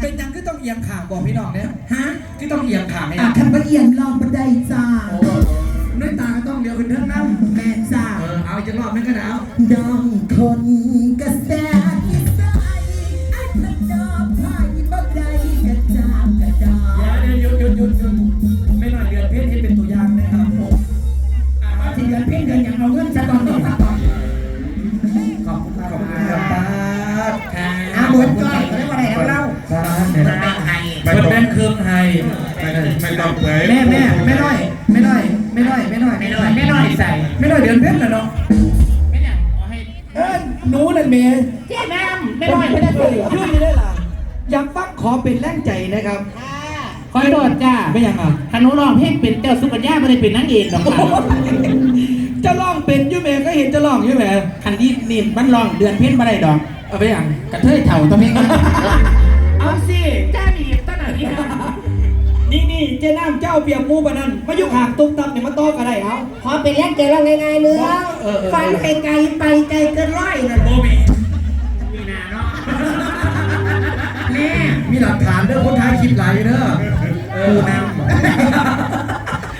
เป็นยังก็ต้องเอียงขางบอกพี่น้องเนี่ยฮะก็ต้องเอียงขางให้อะคันบะเอียนลองบันไดจ้าโอ้ด้วยตาก็ต้องเดียวขึ้นเท่านั้นแม่จ้าเออเอาอีกจะรอบนึงก็หนาวดองคนกระแสที่ใส ป้าดเนี่ยนะไม่มันต้องเป็นเครื่องไทยไม่ไม่ต้องเผยแม่แม่ไม่น้อยไม่น้อยไม่น้อยไม่น้อยไม่น้อยไม่น้อยใส่ไม่น้อยเดือนเพชรนะเนาะไม่เนี่ยเอาให้เออหนูนั่นเมย์เจ๊น้ำไม่น้อยไม่ได้เออชื่อนี้ได้ล่ะอยากฟังขอเป็นแรงใจนะครับคอยโดดจ้าไม่ยังอะขนุร้องเพลงเป็นเจ้าสุกัญญาไม่ได้เป็นนางเอกหรอกค่ะจะร้องเป็นอยูเมย์ก็เห็นจะร้องอยูเมย์คันนี้นี่มันร้องเดือนเพ็ญมาได้ดอกเอาไปยังกระเทยเถ่าตัวเองเอาสิ จ้น้ำเจ้าเปียกหมูปะนั่นมายุกหางตุ้มตำเนี่ยมาต้อกันได้เอาพอเป็นแรกเจอเราง่ายๆเนื้อเออเออฟันไปไกลไปไกลเกินร้อยนะโบมีมีนาเนาะแม่มีหลักฐานเด้อคนท้ายคลิปไหลายเด้อเออน้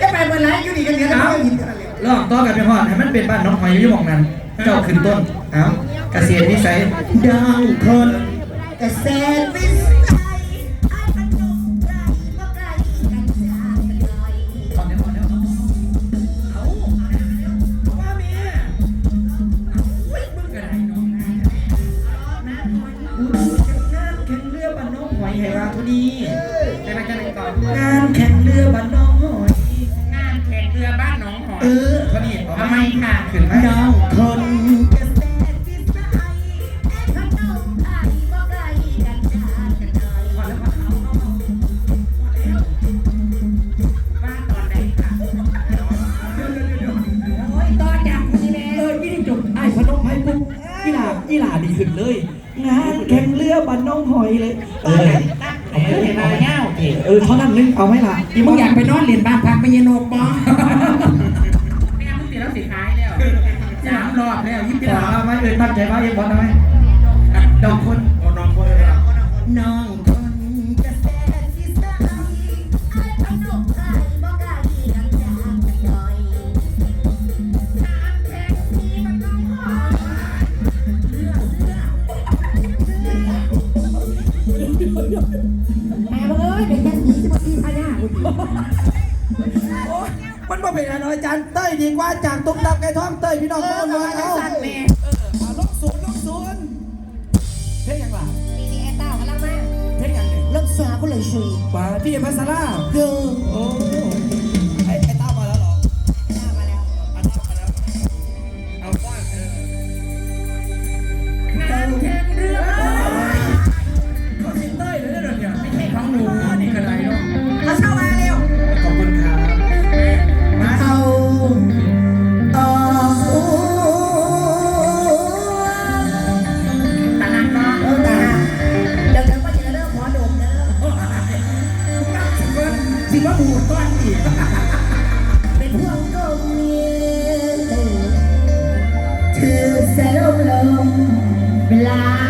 จะไปเมื่อไรอยู่ดีกันเหลือแต่ไม่ยินกันเลยำลองต้อกันไปพอดให้มันเป็นบ้านน้องหอยอยู่หมองนั้น เจ้าขึ้นต้น เอาเกษตรวิสัยดองคนกระแสวิานน้องหอยให้ว่าทุนี้ไปมาจะไหนก่อนงานแข่งเรือบ้านน้องหอยงานแข่งเรือบ้านหนองหอยเออเท่านี้เอทำไมค่ะขึ้นไหมดองคนกระแสวิสัยไอ้พระดอกไผ่บักไดกระจามกระดอยบ้านตอนไหนค่ะโอ้ยต่อจากนี้แล้เอวอยี่จบไอ้พนมไพ่ปุ๊บอีหลาอีหลาดีขึ้นเลย งานแข่งเรือบ้านน้องหอยเลยเออเออเห็นมาเงา เห็นเออเท่านั้นนึงเอาไหมล่ะที่มึงอยากไปนอนเรียนบ้านพักไม่ยนโนกบอไม่งั้นมึงติดแล้วสิท้ายแล้วสามรอบแล้วยิ่งอีจะหลาเอาไหมเออตั้งใจว่าเอ็มบอลเอาไหมดอกคนโอ้น้องคน แม่เอ้ยเป็นแค่สีสิบสี่พันห้าโอ้ยมันบ่เป็นอะไรอาจารย์เต้ยดีกว่าจากตุ้มตำไก่ทองเต้ยพี่น้องทุกคนมาเอาสั่นแม่เออเอาลงศูนย์ลงศูนย์เพลงยังล่ะปีนี้ไอ้เต้ากำลังมาเพลงยังเนี่ยเลิกเสือก็เลยชุยป่าพี่เอ็มพัสราเกินโอ้ไอ้ สิว่าหมูก้อนอีก เป็นห่วงก็มีเธอเสลมลมเวลา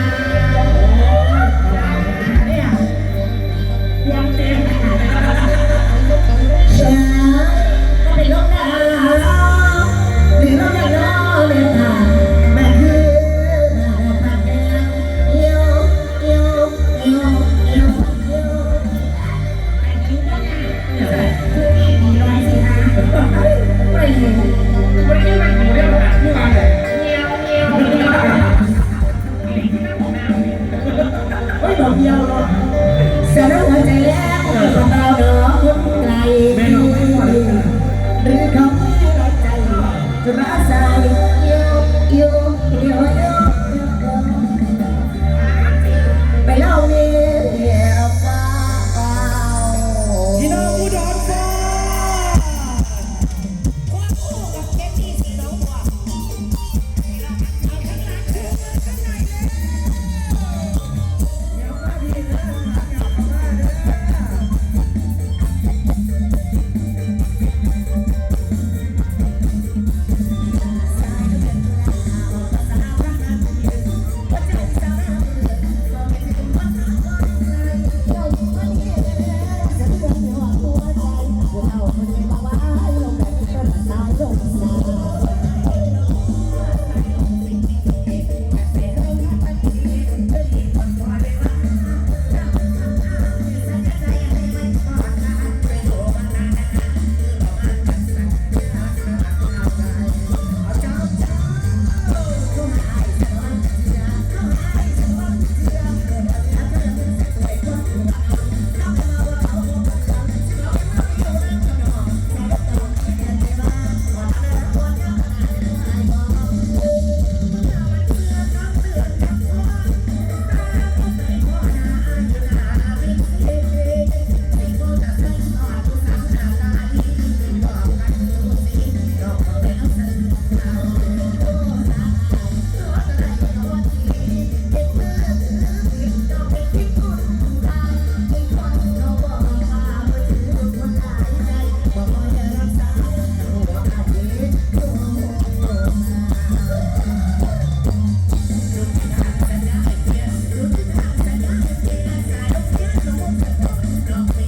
Não tem